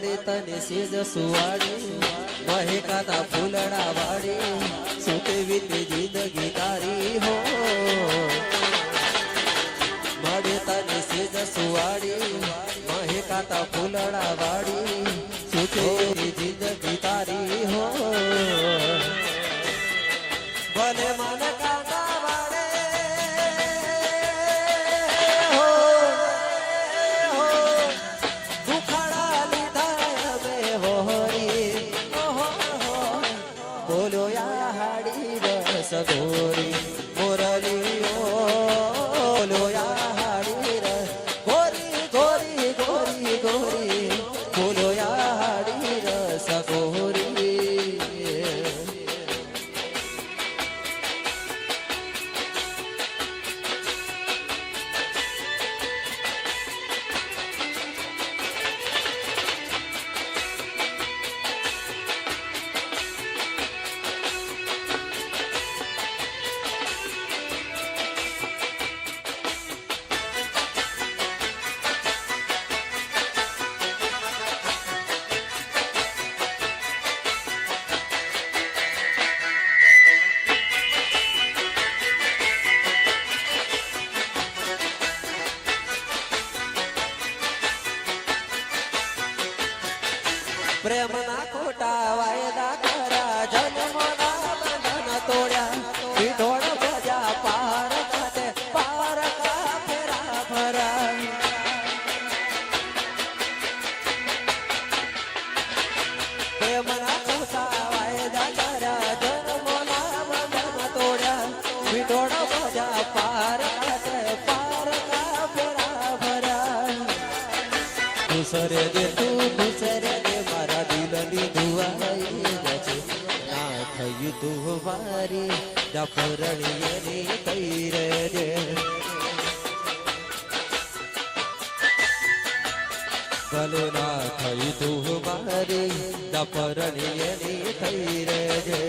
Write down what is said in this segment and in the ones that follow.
વાડે, તને સેજ સુવાડી. મહેકાના ફૂલડા વાડે સુકવી તે જિંદગી તારી હો. માડે તને સેજ સુવાડી. મહેકાતા ફૂલડા વાડી સુકવી જિંદગી તારી હો. ભલે મન ઘૂસર દે તું ઘૂસર દે મારા દિલની ધુવાઈ જશે ના થયું તું મારી ડફરણીએ કઈ રે દે ભલે ના થયું તું મારી ડફરણીએ કઈ રે દે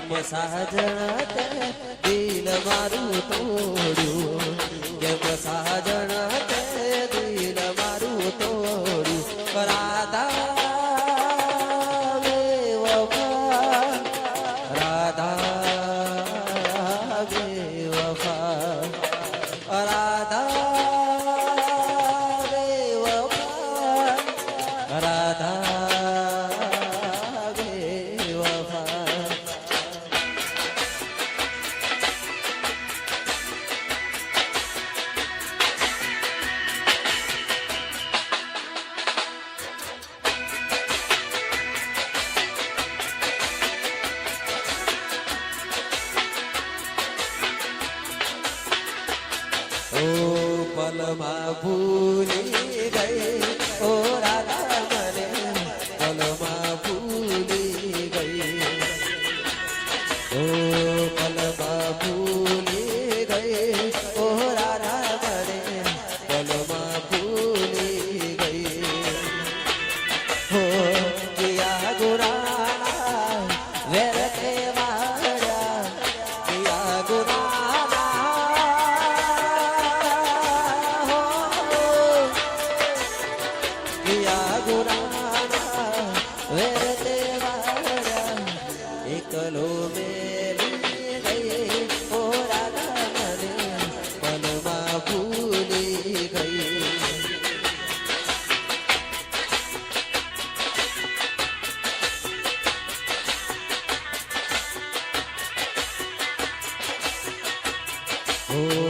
કેમ સાજણ તે દિલ મારું તોડ્યું? કેમ સાજણ દિલ મારું તોડ્યું? કરાતા പൂരീരേ Oh.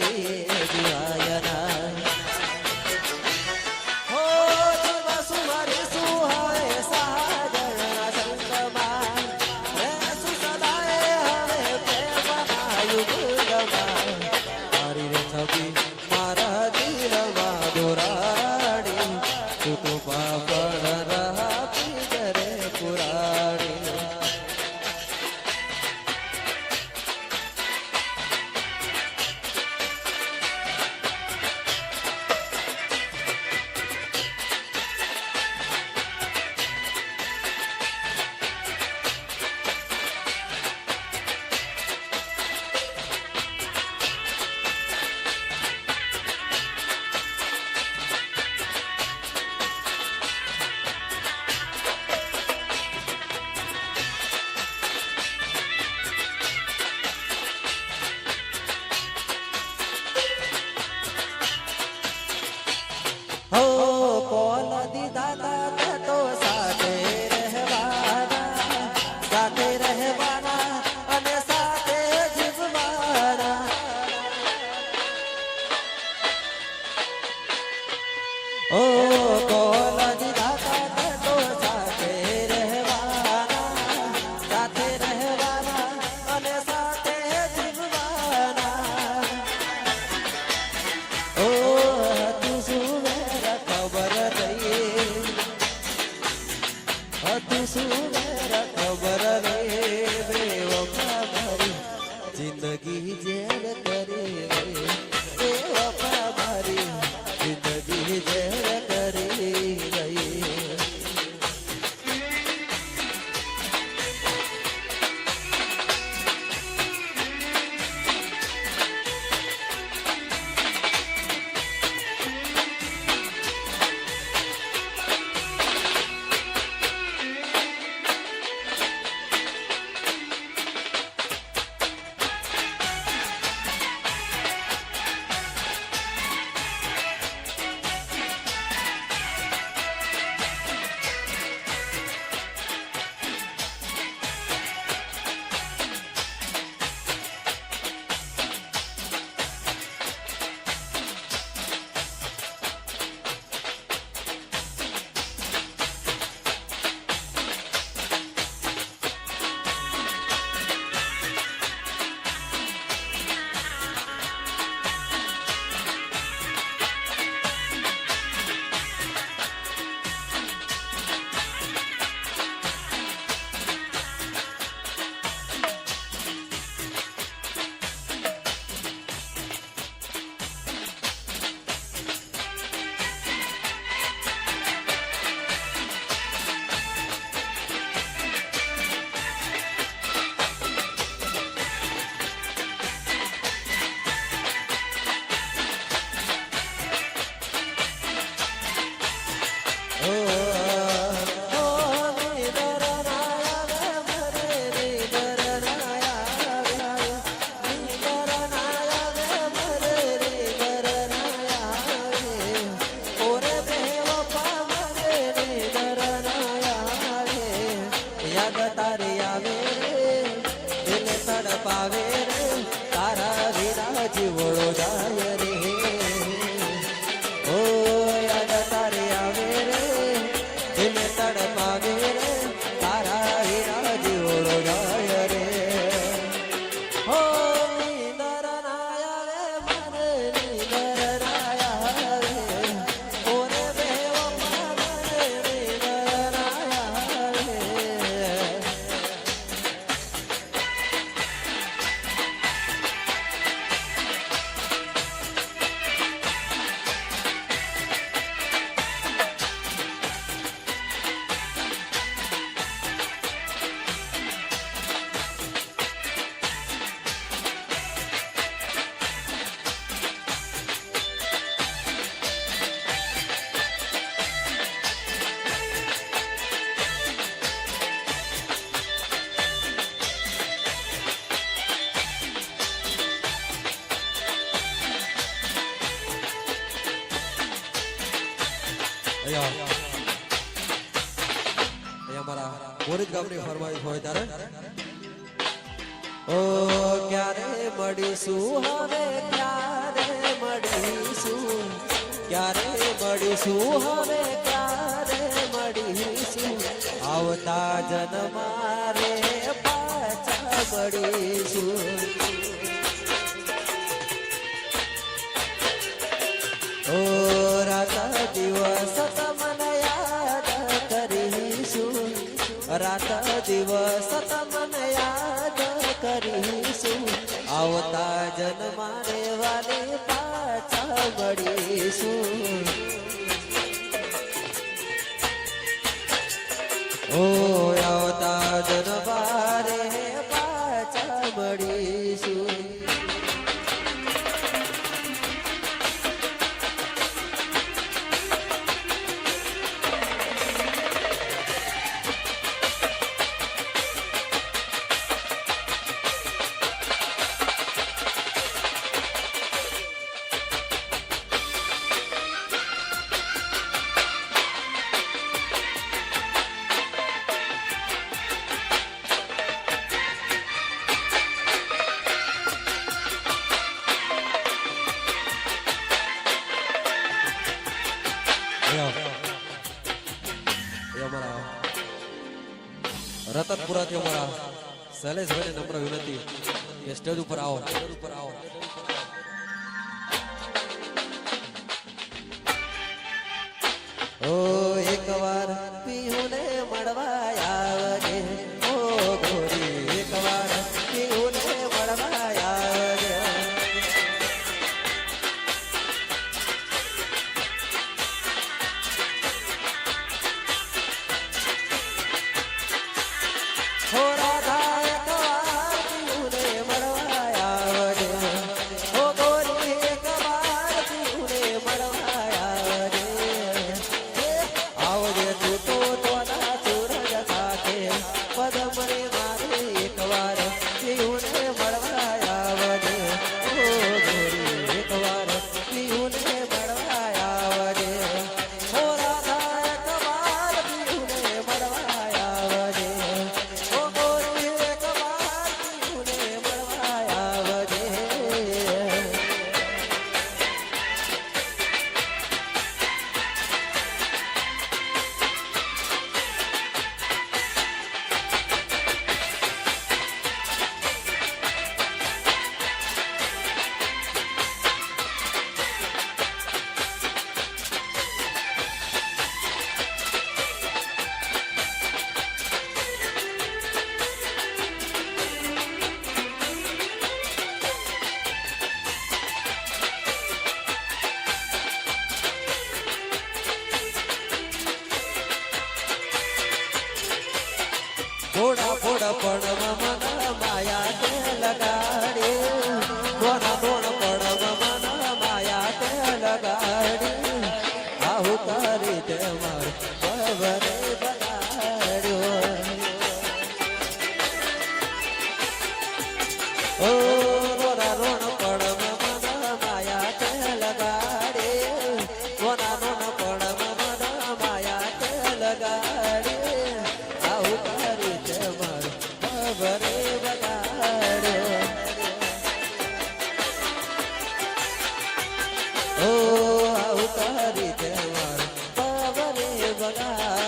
दी दिवायरा ગામની ફરમાઈશ હોય ત્યારે? ઓ, ક્યારે મળીશું? હવે ક્યારે મળીશું? ક્યારે મળીશું? હવે ક્યારે મળીશું? આવતા જન્મારે પાછા મળીશું. Jason. પૂરાથી અમારા શૈલેષભાઈને નમ્ર વિનંતી. એ સ્ટેજ ઉપર આવો. ઓ આવું કરી પાવરે માર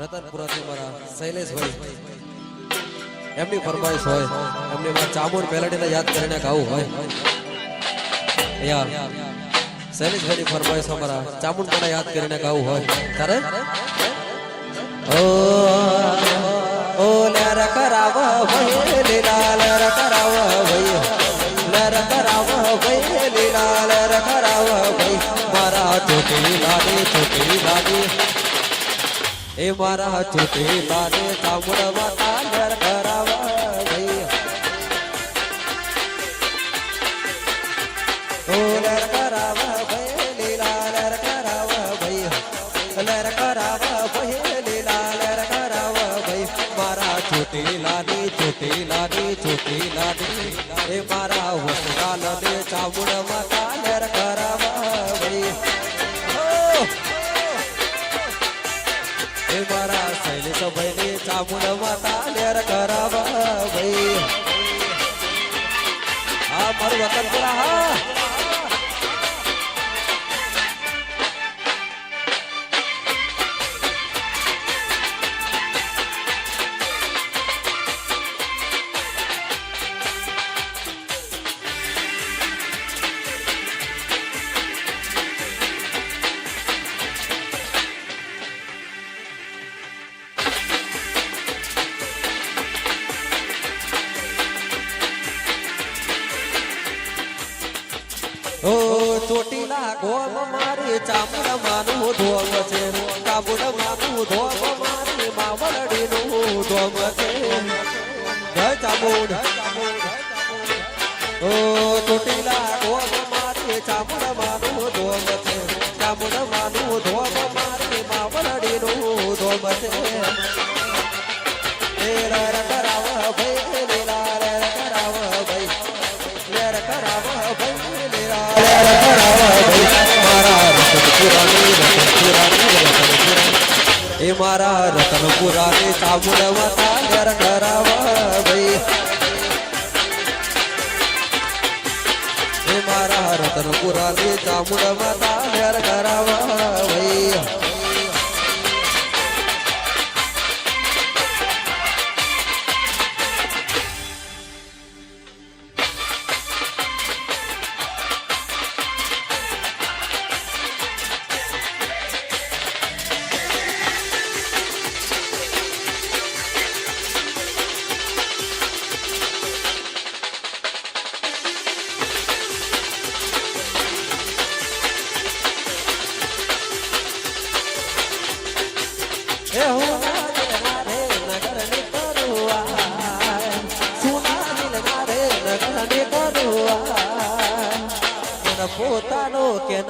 રતનપુરાથી મારા શૈલેષભાઈ. એમની ફરમાઈશ હોય, એમની માં ચામુંડ મેલડીને યાદ કરીને ગાવું હોય. યા શૈલેષભાઈની ફરમાઈશ અમારા ચામુંડ યાદ કરીને ગાવું હોય. તારે? ચોટી લાડે ચોટી લાડે એ મારા ચોટી લાડે સાંભળવા માતા કરાવા ભય ઓ લર કરાવ ભય, લીલા લર કરાવ ભય. લર કરાવ ભય, લીલા લર કરાવ ભય. મારા ચોટીલાની ચોટીલાની ચોટીલાની એ મારા હોસ્પિટલ દે ચામુંડ માતા મારા શૈલેષ ભાઈ ચામુંડ માતા લેર કરાવા ભાઈ. હા મારું વતન પૂરા હા. ગોમ મારી, ચામુંડ ધોમ છે. ચામુંડ માનું ધોમ મારી માવલડી નું ધોમ છે. જય ચામુંડ. ઓ ચોટીલા ગોમ મારી, ચામુંડ માનું ધોમ છે. ચામુંડ માનું ધોમ મારા રતનપુરાની ચામુંડ માતા લર કરાવ ભાઈ મારા રતનપુરાની ચામુંડ માતા લર કરાવ ભાઈ